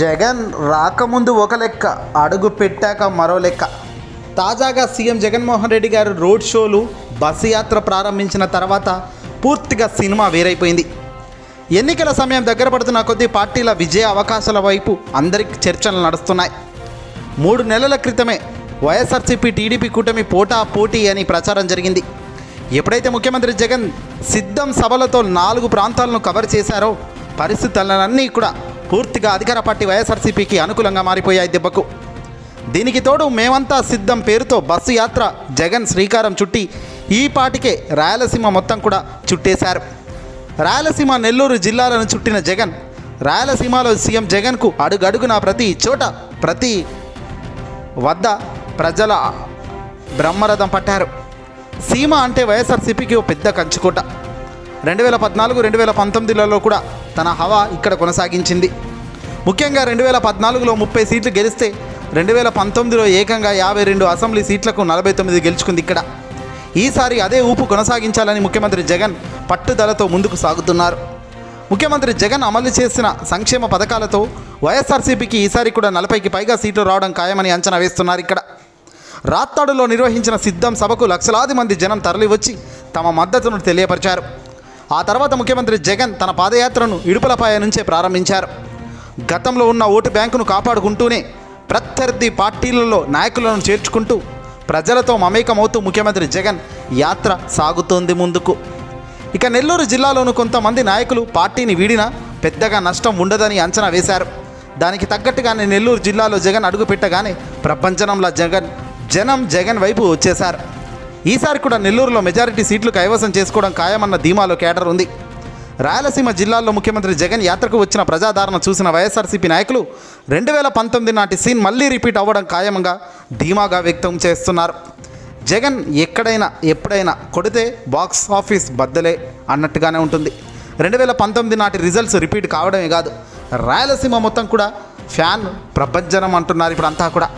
జగన్ రాకముందు ఒక లెక్క అడుగు పెట్టాక మరో లెక్క. తాజాగా సీఎం జగన్మోహన్ రెడ్డి గారు రోడ్ షోలు బస్సు యాత్ర ప్రారంభించిన తర్వాత పూర్తిగా సినిమా వేరైపోయింది. ఎన్నికల సమయం దగ్గర పడుతున్న కొద్దీ పార్టీల విజయ అవకాశాల వైపు అందరికి చర్చలు నడుస్తున్నాయి. మూడు నెలల క్రితమే వైఎస్ఆర్సీపీ టీడీపీ కూటమి పోటా పోటీ అని ప్రచారం జరిగింది. ఎప్పుడైతే ముఖ్యమంత్రి జగన్ సిద్ధం సభలతో నాలుగు ప్రాంతాలను కవర్ చేశారో పరిస్థితులన్నీ కూడా పూర్తిగా అధికార పార్టీ వైఎస్ఆర్సీపీకి అనుకూలంగా మారిపోయాయి దెబ్బకు. దీనికి తోడు మేమంతా సిద్ధం పేరుతో బస్సు యాత్ర జగన్ శ్రీకారం చుట్టి ఈ పాటికే రాయలసీమ మొత్తం కూడా చుట్టేశారు. రాయలసీమ నెల్లూరు జిల్లాలను చుట్టిన జగన్ రాయలసీమలో సీఎం జగన్కు అడుగడుగున ప్రతి చోట ప్రతి వద్ద ప్రజల బ్రహ్మరథం పట్టారు. సీమ అంటే వైఎస్ఆర్సీపీకి ఓ పెద్ద కంచుకోట. రెండు వేల పద్నాలుగు రెండు వేల పంతొమ్మిదిలలో కూడా తన హవా ఇక్కడ కొనసాగించింది. ముఖ్యంగా రెండు వేల పద్నాలుగులో ముప్పై సీట్లు గెలిస్తే రెండు వేల పంతొమ్మిదిలో ఏకంగా యాభై రెండు అసెంబ్లీ సీట్లకు నలభై తొమ్మిది గెలుచుకుంది ఇక్కడ. ఈసారి అదే ఊపు కొనసాగించాలని ముఖ్యమంత్రి జగన్ పట్టుదలతో ముందుకు సాగుతున్నారు. ముఖ్యమంత్రి జగన్ అమలు చేసిన సంక్షేమ పథకాలతో వైఎస్ఆర్సీపీకి ఈసారి కూడా నలభైకి పైగా సీట్లు రావడం ఖాయమని అంచనా వేస్తున్నారు ఇక్కడ. రాత్తాడులో నిర్వహించిన సిద్ధం సభకు లక్షలాది మంది జనం తరలివచ్చి తమ మద్దతును తెలియపరిచారు. ఆ తర్వాత ముఖ్యమంత్రి జగన్ తన పాదయాత్రను ఇడుపులపాయ నుంచే ప్రారంభించారు. గతంలో ఉన్న ఓటు బ్యాంకును కాపాడుకుంటూనే ప్రత్యర్థి పార్టీలలో నాయకులను చేర్చుకుంటూ ప్రజలతో మమేకమవుతూ ముఖ్యమంత్రి జగన్ యాత్ర సాగుతోంది ముందుకు. ఇక నెల్లూరు జిల్లాలోను కొంతమంది నాయకులు పార్టీని వీడినా పెద్దగా నష్టం ఉండదని అంచనా వేశారు. దానికి తగ్గట్టుగానే నెల్లూరు జిల్లాలో జగన్ అడుగుపెట్టగానే ప్రపంచనంలా జగన్ జనం జగన్ వైపు వచ్చేశారు. ఈసారి కూడా నెల్లూరులో మెజారిటీ సీట్లు కైవసం చేసుకోవడం ఖాయమన్న ధీమాలో కేడర్ ఉంది. రాయలసీమ జిల్లాల్లో ముఖ్యమంత్రి జగన్ యాత్రకు వచ్చిన ప్రజాదరణ చూసిన వైఎస్ఆర్సీపీ నాయకులు రెండు వేల పంతొమ్మిది నాటి సీన్ మళ్ళీ రిపీట్ అవ్వడం ఖాయంగా ధీమాగా వ్యక్తం చేస్తున్నారు. జగన్ ఎక్కడైనా ఎప్పుడైనా కొడితే బాక్స్ ఆఫీస్ బద్దలే అన్నట్టుగానే ఉంటుంది. రెండు వేల పంతొమ్మిది నాటి రిజల్ట్స్ రిపీట్ కావడమే కాదు రాయలసీమ మొత్తం కూడా ఫ్యాన్ ప్రభజ్జనం అంటున్నారు ఇప్పుడు అంతా కూడా.